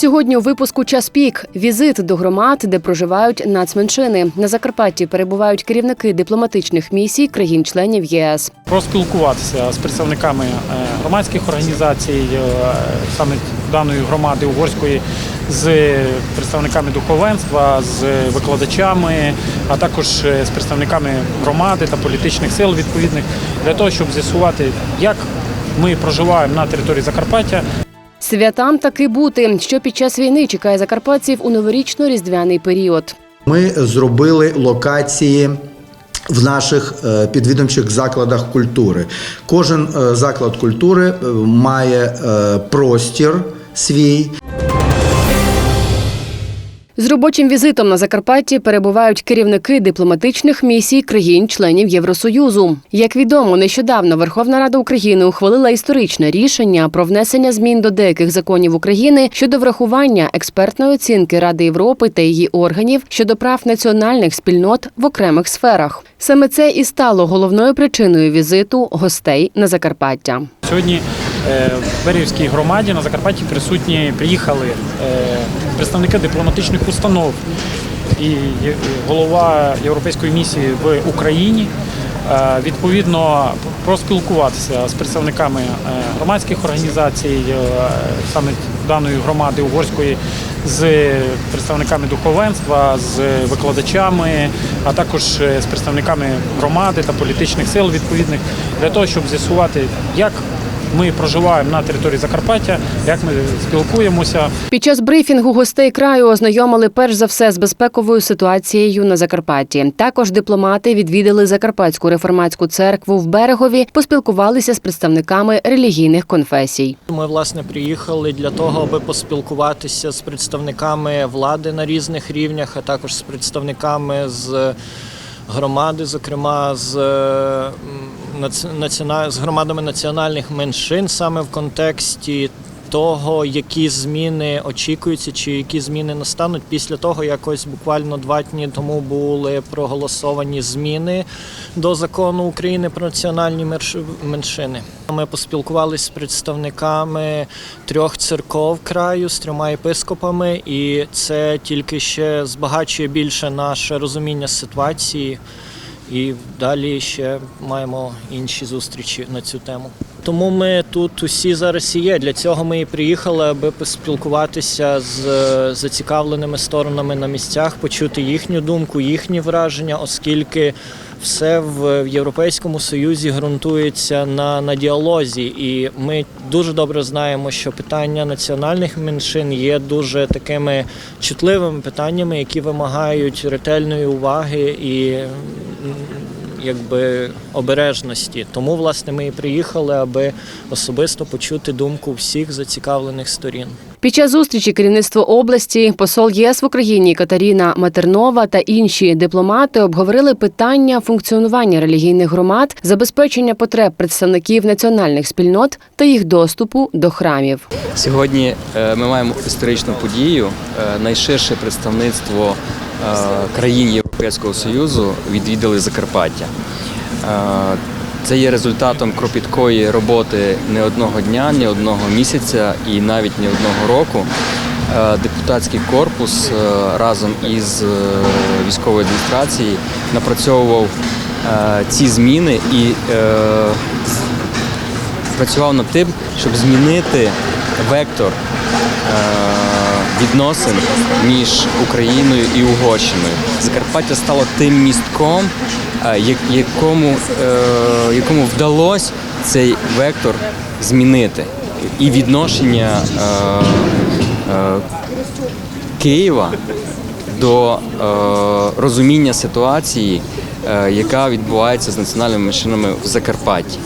Сьогодні у випуску час пік візит до громад, де проживають нацменшини. На Закарпатті перебувають керівники дипломатичних місій країн-членів ЄС. Розпілкуватися з представниками е, громадських організацій, е, саме даної громади угорської, з представниками духовенства, з викладачами, а також е, з представниками громади та політичних сил відповідних для того, щоб з'ясувати, як ми проживаємо на території Закарпаття, Святам таки бути, що під час війни чекає закарпатців у новорічно-різдвяний період. Ми зробили локації. В наших е, підвідомчих закладах культури кожен е, заклад культури е, має простір свій, З робочим візитом на Закарпатті перебувають керівники дипломатичних місій країн-членів Євросоюзу. Як відомо, нещодавно Верховна Рада України ухвалила історичне рішення про внесення змін до деяких законів України щодо врахування експертної оцінки Ради Європи та її органів щодо прав національних спільнот в окремих сферах. Саме це і стало головною причиною візиту гостей на Закарпаття. Сьогодні в Берівській громаді на Закарпатті присутні приїхали е, представники дипломатичних установ і голова Європейської місії в Україні. Е, Відповідно, проспілкуватися з представниками е, громадських організацій, е, саме даної громади угорської, з представниками духовенства, з викладачами, а також е, з представниками громади та політичних сил відповідних для того, щоб з'ясувати, як ми проживаємо на території Закарпаття, як ми спілкуємося, Під час брифінгу гостей краю ознайомили перш за все з безпековою ситуацією на Закарпатті. Також дипломати відвідали Закарпатську реформатську церкву в Берегові, поспілкувалися з представниками релігійних конфесій. Ми власне приїхали для того, аби поспілкуватися з представниками влади на різних рівнях, а також з представниками з громади, зокрема з, з громадами національних меншин, саме в контексті того, які зміни очікуються, чи які зміни настануть після того, як ось буквально два дні тому були проголосовані зміни до закону України про національні меншини. Ми поспілкувалися з представниками трьох церков краю, з трьома єпископами, і це тільки ще збагачує більше наше розуміння ситуації. І далі ще маємо інші зустрічі на цю тему. Тому ми тут усі зараз і є. Для цього ми і приїхали, аби поспілкуватися з е, зацікавленими сторонами на місцях, почути їхню думку, їхні враження, оскільки все в Європейському Союзі ґрунтується на, на діалозі, і ми дуже добре знаємо, що питання національних меншин є дуже такими чутливими питаннями, які вимагають ретельної уваги і якби обережності. Тому власне ми і приїхали, аби особисто почути думку всіх зацікавлених сторін. Під час зустрічі керівництво області, посол ЄС в Україні Катерина Матернова та інші дипломати обговорили питання функціонування релігійних громад, забезпечення потреб представників національних спільнот та їх доступу до храмів. Сьогодні е, ми маємо історичну подію. Е, Найширше представництво країн Європейського Союзу відвідали Закарпаття. Е, Це є результатом кропіткої роботи не одного дня, не одного місяця і навіть не одного року. Е, Депутатський корпус е, разом із е, військовою адміністрацією напрацьовував е, ці зміни і е, працював над тим, щоб змінити вектор е, відносин між Україною і Угорщиною. Закарпаття стало тим містком, е, якому, е, якому вдалося цей вектор змінити. І відношення е, Києва до розуміння ситуації, яка відбувається з національними меншинами в Закарпатті.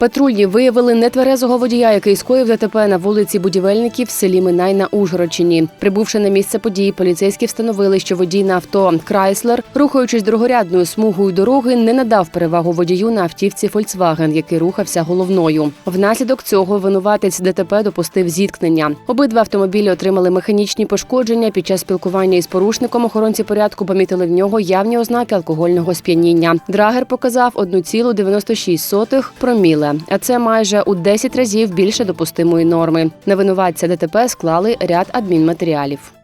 Патрульні виявили нетверезого водія, який скоїв ДТП на вулиці будівельників в селі Минай на Ужгородщині. Прибувши на місце події, поліцейські встановили, що водій на авто Крайслер, рухаючись другорядною смугою дороги, не надав перевагу водію на автівці Фольксваген, який рухався головною. Внаслідок цього винуватець ДТП допустив зіткнення. Обидва автомобілі отримали механічні пошкодження. Під час спілкування із порушником охоронці порядку помітили в нього явні ознаки алкогольного сп'яніння. Драгер показав 1,96 проміле. Проміле, а це майже у 10 разів більше допустимої норми. На винуватця ДТП склали ряд адмінматеріалів.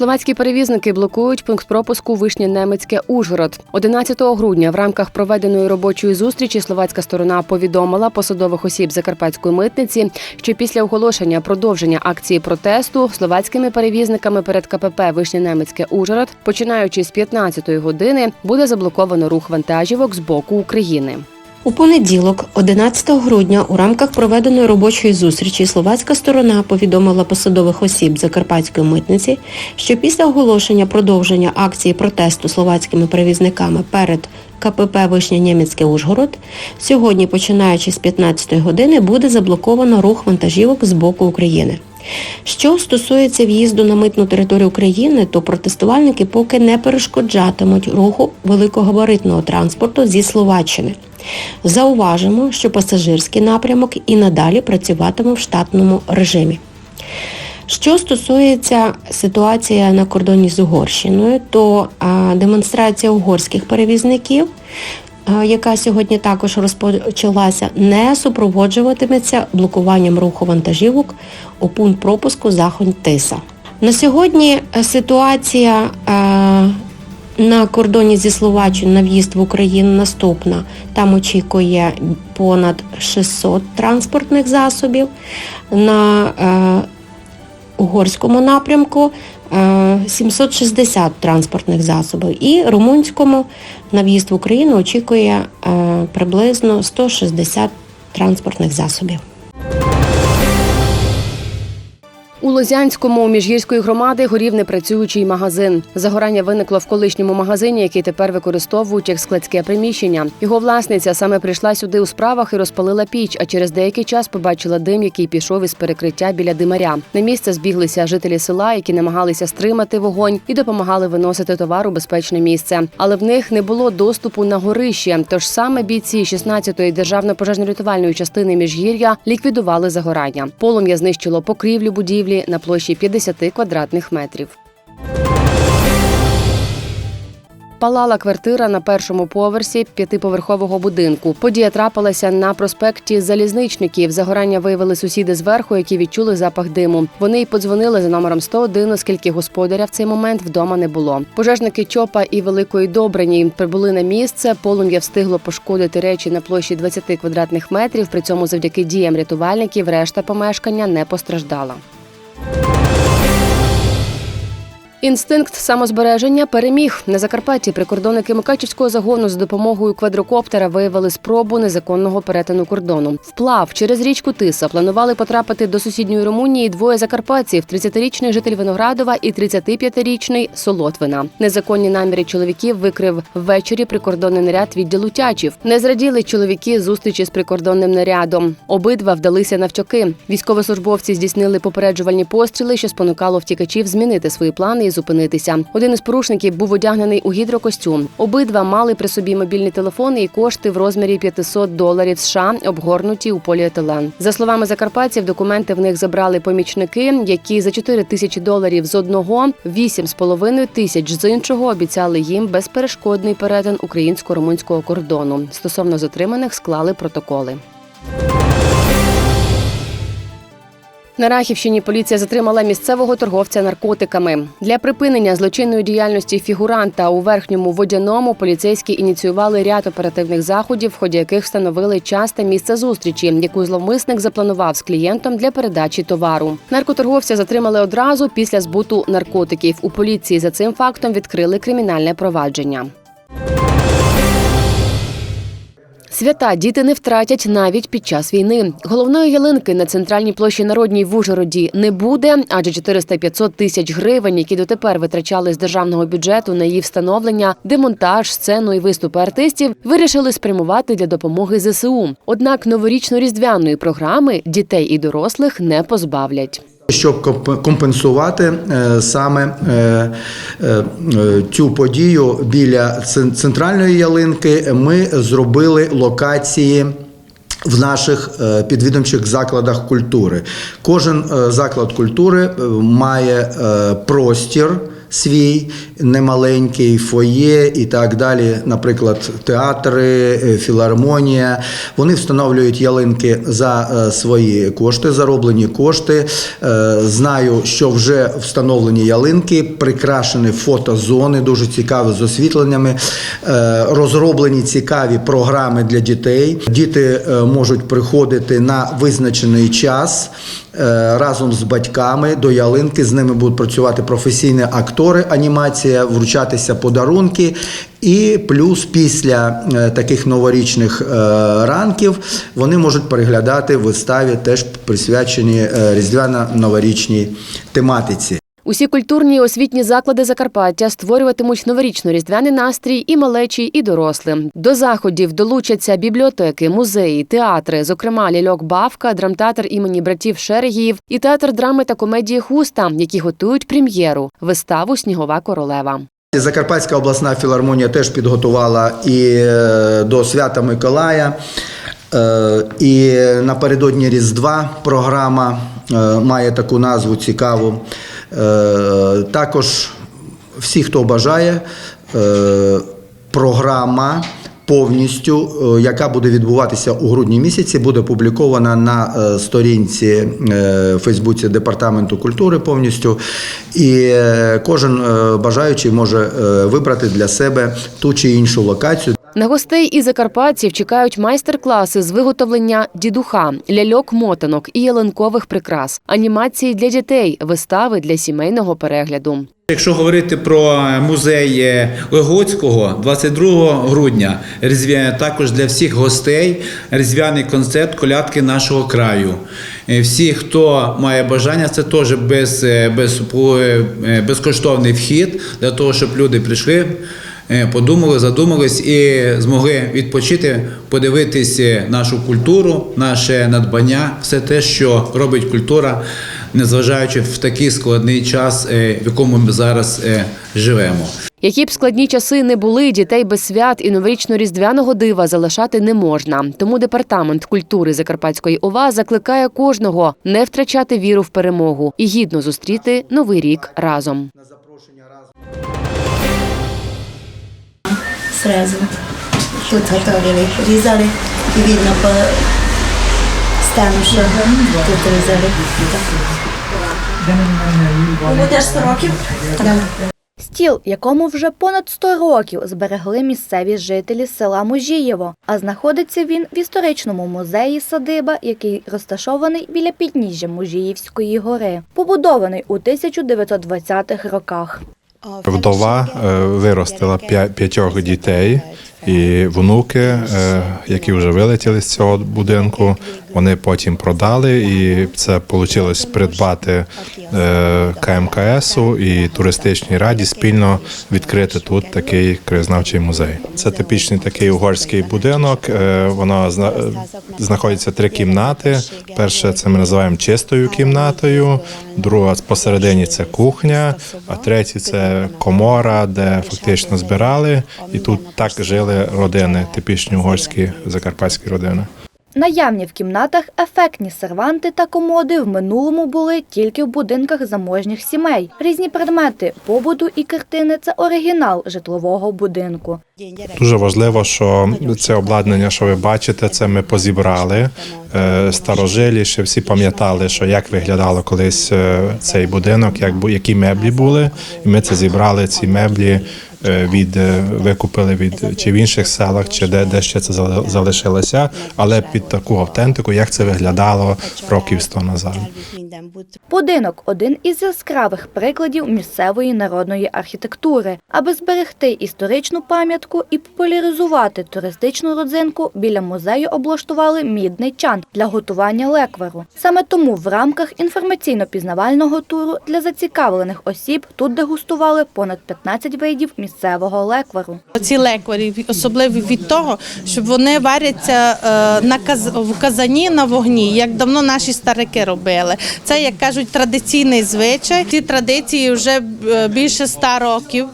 Словацькі перевізники блокують пункт пропуску Вишня Немецьке Ужгород. 11 грудня в рамках проведеної робочої зустрічі словацька сторона повідомила посадових осіб закарпатської митниці, що після оголошення продовження акції протесту словацькими перевізниками перед КПП Вишня Немецьке Ужгород, починаючи з 15 години, буде заблоковано рух вантажівок з боку України. У понеділок, 11 грудня, у рамках проведеної робочої зустрічі словацька сторона повідомила посадових осіб Закарпатської митниці, що після оголошення продовження акції протесту словацькими перевізниками перед КПП Вишня Німецьке Ужгород, сьогодні, починаючи з 15 години, буде заблоковано рух вантажівок з боку України. Що стосується в'їзду на митну територію України, то протестувальники поки не перешкоджатимуть руху великогабаритного транспорту зі Словаччини. Зауважимо, що пасажирський напрямок і надалі працюватиме в штатному режимі. Що стосується ситуації на кордоні з Угорщиною, то демонстрація угорських перевізників, яка сьогодні також розпочалася, не супроводжуватиметься блокуванням руху вантажівок у пункт пропуску Захонь Тиса. На сьогодні ситуація на кордоні зі Словаччиною на в'їзд в Україну наступна. Там очікує понад 600 транспортних засобів. На е, угорському напрямку е, 760 транспортних засобів. І румунському на в'їзд в Україну очікує е, приблизно 160 транспортних засобів. У Лозянському у міжгірської громади горів непрацюючий магазин. Загорання виникло в колишньому магазині, який тепер використовують як складське приміщення. Його власниця саме прийшла сюди у справах і розпалила піч, а через деякий час побачила дим, який пішов із перекриття біля димаря. На місце збіглися жителі села, які намагалися стримати вогонь і допомагали виносити товар у безпечне місце. Але в них не було доступу на горище. Тож саме бійці 16-ї державно-пожежно-рятувальної частини міжгір'я ліквідували загорання. Полум'я знищило покрівлю будівлі на площі 50 квадратних метрів. Палала квартира на першому поверсі п'ятиповерхового будинку. Подія трапилася на проспекті Залізничників. Загорання виявили сусіди зверху, які відчули запах диму. Вони й подзвонили за номером 101, оскільки господаря в цей момент вдома не було. Пожежники Чопа і Великої Добрині прибули на місце. Полум'я встигло пошкодити речі на площі 20 квадратних метрів. При цьому завдяки діям рятувальників решта помешкання не постраждала. Thank you Інстинкт самозбереження переміг на Закарпатті. Прикордонники Мукачівського загону з допомогою квадрокоптера виявили спробу незаконного перетину кордону. Вплав через річку Тиса планували потрапити до сусідньої Румунії двоє закарпатців: – 30-річний житель Виноградова і 35-річний Солотвина. Незаконні наміри чоловіків викрив ввечері прикордонний наряд відділу Тячів. Не зраділи чоловіки зустрічі з прикордонним нарядом. Обидва вдалися навтьоки. Військовослужбовці здійснили попереджувальні постріли, що спонукало втікачів змінити свої плани зупинитися. Один із порушників був одягнений у гідрокостюм. Обидва мали при собі мобільні телефони і кошти в розмірі 500 доларів США, обгорнуті у поліетилен. За словами закарпатців, документи в них забрали помічники, які за 4 тисячі доларів з одного, 8,5 тисяч з іншого обіцяли їм безперешкодний перетин українсько-румунського кордону. Стосовно затриманих склали протоколи. На Рахівщині поліція затримала місцевого торговця наркотиками. Для припинення злочинної діяльності фігуранта у верхньому водяному поліцейські ініціювали ряд оперативних заходів, в ході яких встановили час та місце зустрічі, яку зловмисник запланував з клієнтом для передачі товару. Наркоторговця затримали одразу після збуту наркотиків. У поліції за цим фактом відкрили кримінальне провадження. Свята діти не втратять навіть під час війни. Головної ялинки на центральній площі Народній в Ужгороді не буде, адже 400-500 тисяч гривень, які дотепер витрачали з державного бюджету на її встановлення, демонтаж, сцену і виступи артистів, вирішили спрямувати для допомоги ЗСУ. Однак новорічно-різдвяної програми дітей і дорослих не позбавлять. Щоб комп- компенсувати е, саме е, е, цю подію біля центральної ялинки, ми зробили локації. В наших підвідомчих закладах культури кожен заклад культури має простір свій немаленький фоє і так далі, наприклад, театри, е, філармонія. Вони встановлюють ялинки за е, свої кошти, зароблені кошти. Е, Знаю, що вже встановлені ялинки, прикрашені фотозони, дуже цікаві з освітленнями, розроблені цікаві програми для дітей. Діти можуть приходити на визначений час разом з батьками до ялинки. З ними будуть працювати професійні актори, анімація, вручатися подарунки. І плюс після е, таких новорічних е, ранків вони можуть переглядати вистави, теж присвячені е, різдвяно-новорічній тематиці. Усі культурні і освітні заклади Закарпаття створюватимуть новорічно-різдвяний настрій і малечі, і дорослим. До заходів долучаться бібліотеки, музеї, театри, зокрема ляльок Бавка, драмтеатр імені братів Шерегіїв і театр драми та комедії Хуста, які готують прем'єру виставу Снігова королева. Закарпатська обласна філармонія теж підготувала і е, до свята Миколая. Е, І напередодні Різдва програма е, має таку назву цікаву. Е, Також всі, хто бажає, е, програма повністю, е, яка буде відбуватися у грудні місяці, буде опублікована на сторінці Фейсбуці Департаменту культури повністю. І кожен бажаючий може вибрати для себе ту чи іншу локацію. На гостей і закарпатців чекають майстер-класи з виготовлення дідуха, ляльок мотанок і ялинкових прикрас, анімації для дітей, вистави для сімейного перегляду. Якщо говорити про музей е, Легоцького, 22 грудня також для всіх гостей різдвяний концерт колядки нашого краю. Е, Всі, хто має бажання, це теж без, е, без, безкоштовний вхід для того, щоб люди прийшли. Е, Подумали, задумались і змогли відпочити, подивитись е, нашу культуру, наше надбання, все те, що робить культура, незважаючи в такий складний час, е, в якому ми зараз живемо. Які б складні часи не були, дітей без свят і новорічно-різдвяного дива залишати не можна. Тому департамент культури Закарпатської ОВА закликає кожного не втрачати віру в перемогу і гідно зустріти новий рік разом. Сразу. Тут готовили, різали і видно по стану, що тут різали. Будеш 100 років? Стіл, якому вже понад 100 років зберегли місцеві жителі села Можієво, а знаходиться він в історичному музеї садиба, який розташований біля підніжжя Можіївської гори, побудований у 1920-х роках. Вдова е, виростила п'я- п'ятьох дітей, і внуки, е, які вже вилетіли з цього будинку, вони потім продали, і це вийшло придбати е, КМКСу і туристичній раді спільно відкрити тут такий краєзнавчий музей. Це типічний такий угорський будинок. е, Воно зна- знаходиться три кімнати. Перше це ми називаємо чистою кімнатою, друга посередині це кухня, а третя це комора, де фактично збирали, і тут так жили родини, типічні угорські закарпатські родини. Наявні в кімнатах ефектні серванти та комоди в минулому були тільки в будинках заможніх сімей. Різні предмети побуту і картини це оригінал житлового будинку. Дуже важливо, що це обладнання, що ви бачите, це ми позібрали. Е, Старожилі ще всі пам'ятали, що як виглядало колись е, цей будинок, як які меблі були. І ми це зібрали ці меблі від е, викупили від чи в інших селах, чи де, де ще це зали- залишилося, але під таку автентику, як це виглядало років 100 назад. Будинок один із яскравих прикладів місцевої народної архітектури. Аби зберегти історичну пам'ятку і популяризувати туристичну родзинку, біля музею облаштували мідний чан для готування лекверу. Саме тому в рамках інформаційно-пізнавального туру для зацікавлених осіб тут дегустували понад 15 видів місцевого лекверу. Ці лекварі особливі від того, що вони варяться е, на в казані на вогні, як давно наші старики робили. Це, як кажуть, традиційний звичай. Ці традиції вже е, більше ста років.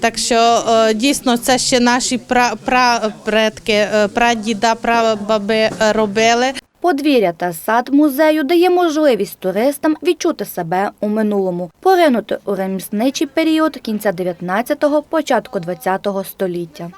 Так що е, дійсно це ще наші пра... пра... предки, прадіда, прабаби робили. Подвір'я та сад музею дає можливість туристам відчути себе у минулому, поринути у ремісничий період кінця 19-го, початку 20-го століття.